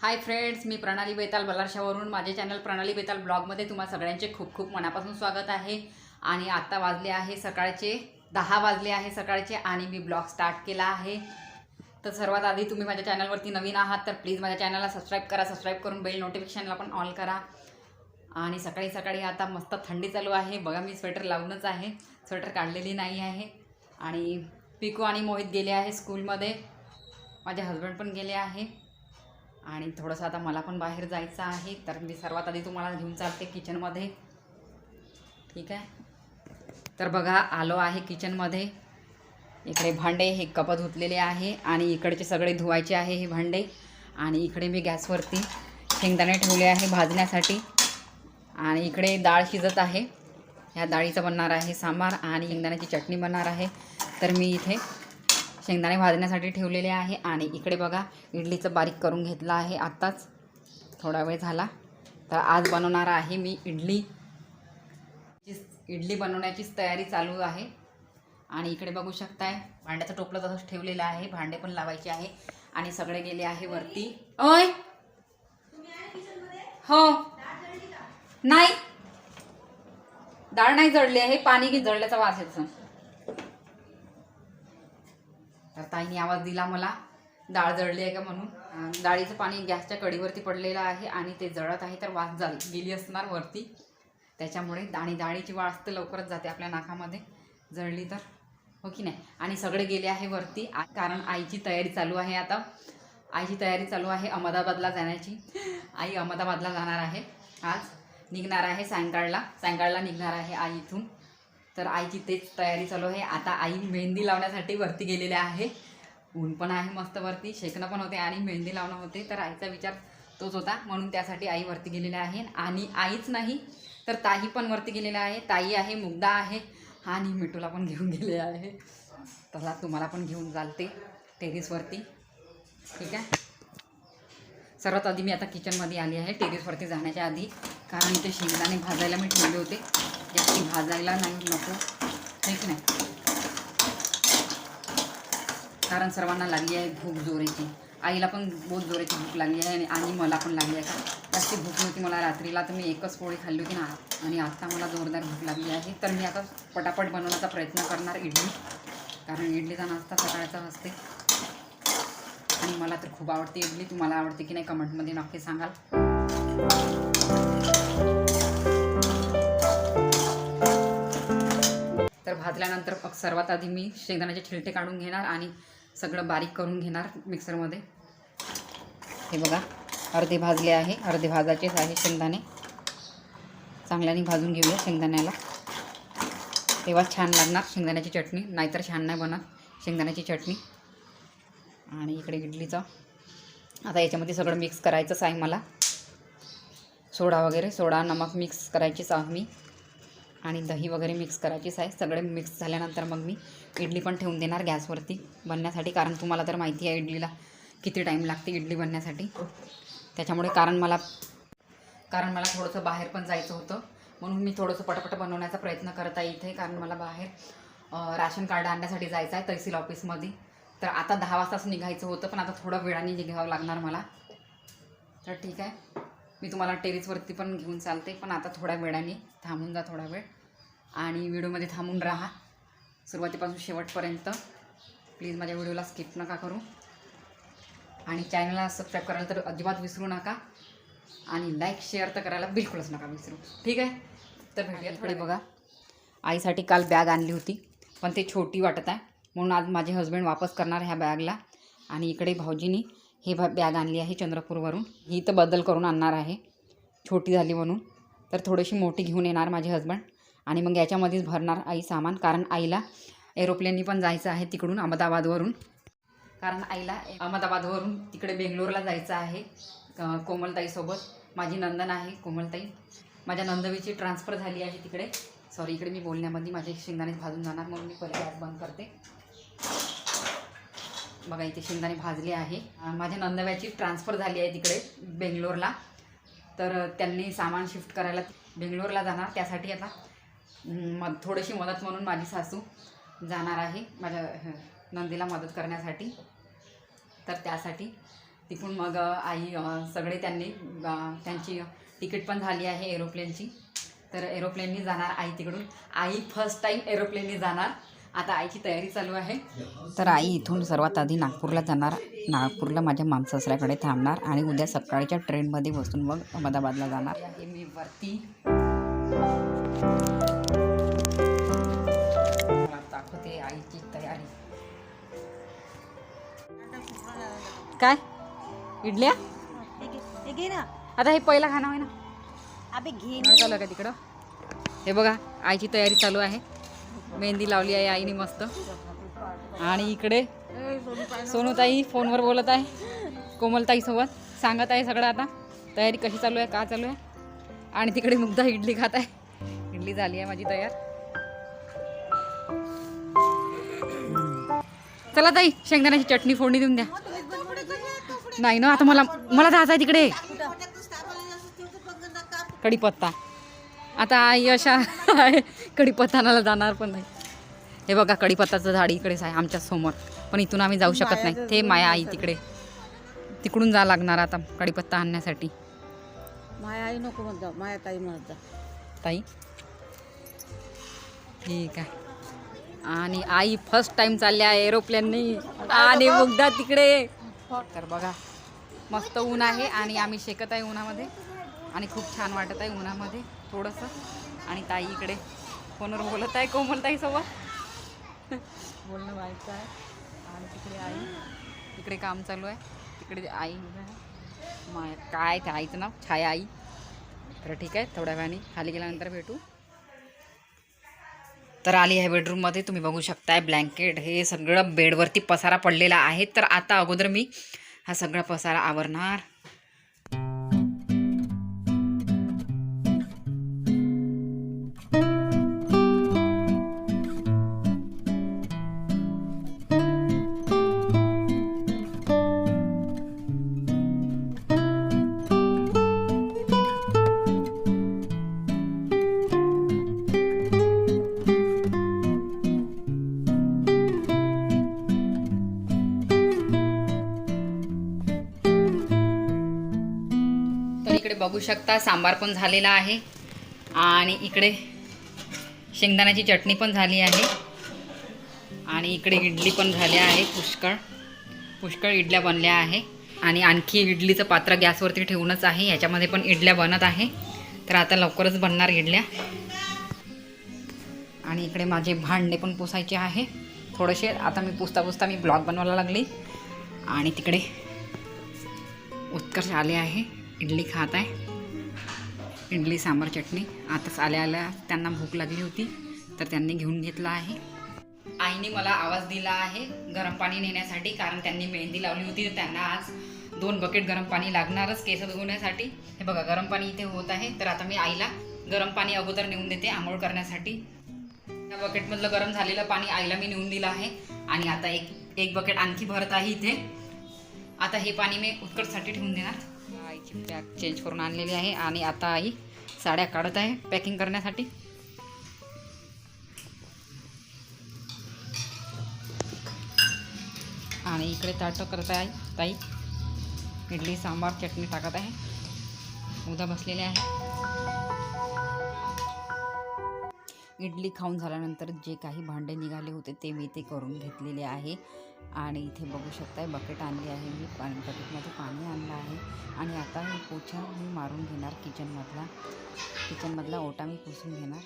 Hi friends मी प्रणाली बेताल बलारशावरून. माझे चॅनल प्रणाली बेताल ब्लॉगमध्ये तुम्हा सगळ्यांचे खूप खूप मनापासून स्वागत आहे. आणि आत्ता वाजले आहे सकाळचे दहा वाजले आहे सकाळचे आणि मी ब्लॉग स्टार्ट केला आहे. तर सर्वात आधी तुम्ही माझ्या चॅनलवरती नवीन आहात तर प्लीज माझ्या चॅनलला सबस्क्राईब करा सबस्क्राईब करून बेल नोटिफिकेशनला पण ऑल करा. आणि सकाळी सकाळी आता मस्त थंडी चालू आहे. बघा मी स्वेटर लावूनच आहे. स्वेटर काढलेली नाही आहे. आणि पिकू आणि मोहित गेले आहे स्कूलमध्ये माझे हस्बंड पण गेले आहे. आणि थोडंसं आता मला पण बाहेर जायचं आहे तर मी सर्वात आधी तुम्हाला घेऊन चालते किचनमध्ये. ठीक आहे? तर बघा आलो आहे किचनमध्ये. इकडे भांडे हे कप धुतलेले आहे आणि इकडचे सगळे धुवायचे आहे हे भांडे. आणि इकडे मी गॅसवरती शेंगदाणे ठेवले आहे भाजण्यासाठी. आणि इकडे डाळ शिजत आहे. ह्या डाळीचं बनणार आहे सांबार आणि शेंगदाण्याची चटणी बनणार आहे. तर मी इथे शेंगदाणे भाजण्यासाठी ठेवलेले आहे आणि इकडे बघा इडलीचं बारीक करून घेतलं आहे आत्ताच. थोडा वेळ झाला. तर आज बनवणार आहे मी इडली. इडली बनवण्याचीच तयारी चालू आहे. आणि इकडे बघू शकताय भांड्याचं टोपलं तसंच ठेवलेलं आहे. भांडे पण लावायचे आहे. आणि सगळे गेले आहे वरती. ओय! हो. नाही. डाळ नाही जळली आहे पाणी की जळल्याचा वास येतो तर ताईने आवाज दिला मला. डाळ जळली आहे का म्हणून. डाळीचं पाणी गॅसच्या कडीवरती पडलेलं आहे आणि ते जळत आहे तर वास जाल गेली असणार वरती. त्याच्यामुळे आणि डाळीची वास तर लवकरच जाते आपल्या नाकामध्ये. जळली तर. हो की नाही? आणि सगळे गेले आहे वरती. कारण आईची तयारी चालू आहे आता. आईची तयारी चालू आहे अहमदाबादला जाण्याची. आई अहमदाबादला जाणार आहे. आज निघणार आहे सायंकाळला. सायंकाळला निघणार आहे आई इथून. तर आईची तेच तयारी चालू आहे. आता आई मेहंदी लावण्यासाठी वरती गेलेले आहे. ऊन पण आहे मस्त वरती. शेकणं पण होते आणि मेहंदी लावणं होते. तर आईचा विचार तोच होता. म्हणून त्यासाठी आई वरती गेलेली आहे. आणि आईच नाही तर ताई पण वरती गेलेल्या आहे. ताई आहे मुग्धा आहे. आणि मिठूला पण घेऊन गेले आहे. तसा तुम्हाला पण घेऊन चालते टेरिसवरती ठीक आहे? सर्वात आधी मी आता किचनमध्ये आली आहे. टेरिसवरती जाण्याच्या आधी. कारण इथे शेंगदाणे भाजायला मी ठेवले होते. जास्ती भाजायला नाही नको. ठीक नाही? कारण सर्वांना लागली आहे भूक जोरेची. आईला पण बहुत जोराची भूक लागली आहे आणि- आणि मला पण लागली आहे. का जास्ती भूक नव्हती मला रात्रीला तर मी एकच पोळी खाल्ली होती ना. आणि आत्ता मला जोरदार भूक लागली आहे. तर मी आता पटापट बनवण्याचा प्रयत्न करणार इडली. कारण इडलीचा नाश्ता सकाळचा असते. आणि मला तर खूप आवडते इडली. तुम्हाला आवडते की नाही कमेंटमध्ये नक्की सांगाल. तर भाजल्यानंतर मग सर्वात आधी मी शेंगदाण्याचे छिलटे काढून घेणार आणि सगळं बारीक करून घेणार मिक्सरमध्ये. हे बघा अर्धे भाजले आहे. अर्धे भाजायचेच आहे शेंगदाणे. चांगल्याने भाजून घेऊया शेंगदाण्याला. तेव्हा छान लागणार शेंगदाण्याची चटणी नाहीतर छान नाही बनत शेंगदाण्याची चटणी. आणि इकडे इडलीचं. आता याच्यामध्ये सगळं मिक्स करायचंच आहे मला. सोडा वगैरे सोडा नमक मिक्स करायचीच आहे मी. आणि दही वगैरे मिक्स करायचीच आहे. सगळे मिक्स झाल्यानंतर मग मी इडली पण ठेवून देणार गॅसवरती बनण्यासाठी. कारण तुम्हाला तर माहिती आहे इडलीला किती टाईम लागते इडली बनण्यासाठी. त्याच्यामुळे कारण मला कारण मला थोडंसं बाहेर पण जायचं होतं. म्हणून मी थोडंसं पटपट बनवण्याचा प्रयत्न करत आहे इथे. कारण मला बाहेर राशन कार्ड आणण्यासाठी जायचं आहे तहसील ऑफिसमध्ये. तर आता दहा वाजताच निघायचं होतं पण आता थोडं वेळाने निघावं लागणार मला. तर ठीक आहे. मी तुम्हाला टेरिसवरती पण घेऊन चालते पण आता थोड्या वेळाने थांबून जा थोडा वेळ. आणि व्हिडिओमध्ये थांबून राहा. सुरुवातीपासून शेवटपर्यंत. प्लीज माझ्या व्हिडिओला स्किप नका करू. आणि चॅनलला सबस्क्राईब करायला तर अजिबात विसरू नका. आणि लाईक शेअर तर करायला बिलकुलच नका विसरू. ठीक आहे? तर भेटूया थोडे बघा. आईसाठी काल बॅग आणली होती पण ते छोटी वाटत आहे. म्हणून आज माझे हस्बंड वापस करणार ह्या बॅगला आणि इकडे भाऊजीनी हे बॅ बॅग आणली आहे चंद्रपूरवरून. ही तर बदल करून आणणार आहे. छोटी झाली म्हणून. तर थोडीशी मोठी घेऊन येणार माझे हजबंड आणि मग याच्यामध्येच भरणार आई सामान. कारण आईला एरोप्लेननी पण जायचं आहे तिकडून अहमदाबादवरून. कारण आईला अहमदाबादवरून तिकडे बेंगलोरला जायचं आहे कोमलताईसोबत. माझी नंदन आहे कोमलताई. माझ्या नंदवीची ट्रान्सफर झाली आहे तिकडे. सॉरी इकडे मी बोलण्यामध्ये माझे शेंगदाणे भाजून जाणार म्हणून मी पहिले गॅस बंद करते. बघा इथे शेंगदाणे भाजले आहे. माझ्या नंदव्याची ट्रान्सफर झाली आहे तिकडे बेंगलोरला. तर त्यांनी सामान शिफ्ट करायला बेंगलोरला जाणार. त्यासाठी आता म थोडीशी मदत म्हणून माझी सासू जाणार आहे माझ्या नंदीला मदत करण्यासाठी. तर त्यासाठी तिकडून मग आई सगळे त्यांनी त्यांची तिकीट पण झाली आहे एरोप्लेनची तर एरोप्लेननी जाणार आई तिकडून. आई फर्स्ट टाईम एरोप्लेननी जाणार. आता आईची तयारी चालू आहे. तर आई इथून सर्वात आधी नागपूरला जाणार. नागपूरला माझ्या मामसासऱ्याकडे थांबणार आणि उद्या सकाळच्या ट्रेनमध्ये बसून मग अहमदाबादला जाणार. आहे मी वरती. दाखवते आईची तयारी. काय? इडल्या? घे ना आता हे पहिला खाणं आहे ना. अबे घे आहे का तिकडं? हे बघा आईची तयारी चालू आहे. मेहंदी लावली आहे आईने मस्त. आणि इकडे सोनूताई फोनवर बोलत आहे. कोमलताईसोबत सांगत आहे सगळं आता. तयारी कशी चालू आहे? का चालू आहे? आणि तिकडे मुग्धा इडली खात आहे. इडली झाली आहे माझी तयार. चला ताई शेंगदाण्याची चटणी फोडणी देऊन द्या. नाही ना आता मला मला जायचं आहे तिकडे. कढीपत्ता. आता आई अशा आहे कढीपत्तानाला जाणार पण नाही. हे बघा कढीपत्ताचं झाड इकडेच आहे आमच्यासमोर. पण इथून आम्ही जाऊ शकत नाही. ते माया आई तिकडे. तिकडून जा लागणार आता कढीपत्ता आणण्यासाठी. माया आई नको म्हणत जा. माया ताई म्हणत जा. ताई? ठीक आहे. आणि आई फर्स्ट टाइम चालल्या एरोप्लेननी आणि मुग्धा तिकडे. तर बघा मस्त ऊन आहे आणि आम्ही शेकत आहे उन्हामध्ये. आणि खूप छान वाटत आहे उन्हामध्ये थोडंसं. आणि ताई इकडे. फोनवर बोलत आहे. कोमलताई सोबत? बोलणं व्हायचं आहे. आणि तिकडे आई. तिकडे काम चालू आहे. तिकडे आई माय काय त्या आईचं नाव? छाया आई. तर ठीक आहे थोड्या वेळाने खाली गेल्यानंतर भेटू. तर आली आहे बेडरूममध्ये तुम्ही बघू शकताय ब्लँकेट हे सगळं बेडवरती पसारा पडलेला आहे. तर आता अगोदर मी हा सगळा पसारा आवरणार. बघू शकता सांबार पण झालेला आहे. आणि इकडे शेंगदाण्याची चटणी पण झाली आहे. आणि इकडे इडली पण झाल्या आहे पुष्कळ. पुष्कळ इडल्या बनल्या आहे. आणि आणखी इडलीचं पात्र गॅसवरती ठेवूनच आहे. याच्यामध्ये पण इडल्या बनत आहे. तर आता लवकरच बनणार इडल्या. आणि इकडे माझे भांडे पण पुसायचे आहे. थोडेसे आता मी पुसता पुसता मी ब्लॉग बनवायला लागली. आणि तिकडे उत्कर्ष आले आहे. इडली खात आहे. इडली सांबार चटणी. आताच आल्या आल्या त्यांना भूक लागली होती तर त्यांनी घेऊन घेतला आहे. आईने मला आवाज दिला आहे गरम पाणी नेण्यासाठी कारण त्यांनी मेहंदी लावली होती तर त्यांना आज दोन बकेट गरम पाणी लागणारच केस धुवण्यासाठी हे बघा गरम पाणी इथे होत आहे. तर आता मी आईला गरम पाणी अगोदर नेऊन देते आंघोळ करण्यासाठी. त्या बकेटमधलं गरम झालेलं पाणी आईला मी नेऊन दिलं आहे. आणि आता एक एक बकेट आणखी भरत आहे इथे. आता हे पाणी मी उत्कटसाठी ठेवून देणार. साडीची पॅक चेंज करून आणलेली आहे आणि आता आई साड्या काढत आहे पॅकिंग करण्यासाठी. आणि इकडे ताटं करत आहे ताई. इडली सांबार चटणी टाकत आहे. उदा बसलेले आहे. इडली खाऊन झाल्यानंतर जे काही भांडे निघाले होते ते मी ते करून घेतलेले आहे. आणि इथे बघू शकताय बकेट आणली आहे मी. पाणी बकेटमध्ये पाणी आणलं आहे. आणि आता मी पोछा मी मारून घेणार किचनमधला किचनमधला ओटा मी पुसून घेणार.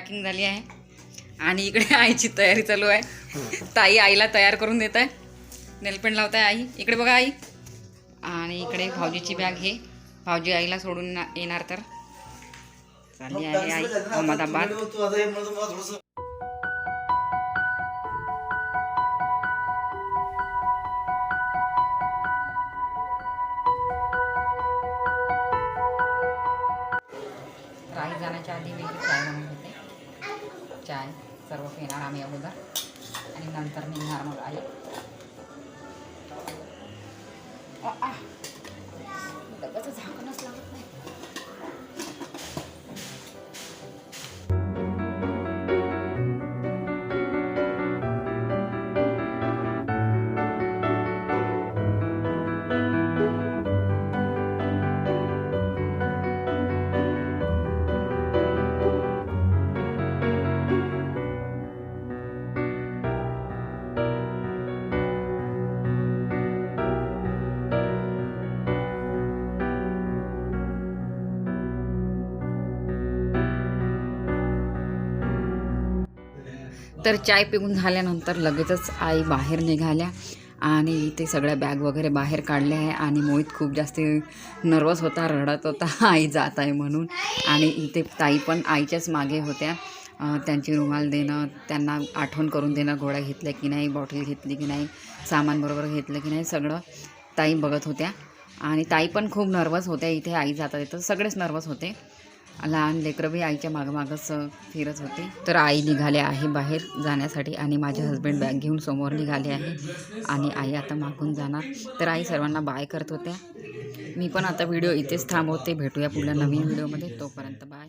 पॅकिंग झाली आहे. आणि इकडे आईची तयारी चालू आहे. ताई आईला तयार करून देत आहे. नेलपेंट लावत आहे आई. इकडे बघा आई. आणि इकडे भाऊजीची बॅग हे. भाऊजी आईला सोडून येणार तर. चालली आहे आई अहमदाबाद. सर्व आम्ही अगोदर. आणि नंतर निघणार मग आई. आ, झाकणच लागत तर चाय पिऊन झाल्यानंतर लगेचच आई बाहेर निघाल्या आणि इथे सगळ्या बॅग वगैरे बाहेर काढल्या आहे आणि मोहित खूप जास्त नर्वस होता रडत होता. आई जात आहे म्हणून. आणि इथे ताई पण आईच्याच मागे होत्या. त्यांची रुमाल देणं त्यांना आठवण करून देणं गोळ्या घेतल्या की नाही बॉटल घेतली की नाही सामान बरोबर घेतलं की नाही सगळं ताई बघत होत्या. आणि ताई पण खूप नर्वस होत्या. इथे आई जाता येतं सगळेच नर्वस होते. लहान लेकरं बी आईच्या मागमागंच फिरत होते. तर आई निघाले आहे बाहेर जाण्यासाठी आणि माझे हस्बंड बॅग घेऊन समोर निघाले आहे आणि आई आता मागून जाणार. तर आई सर्वांना बाय करत होत्या. मी पण आता व्हिडिओ इथेच थांबवते. भेटूया पुढल्या नवीन व्हिडिओमध्ये तोपर्यंत बाय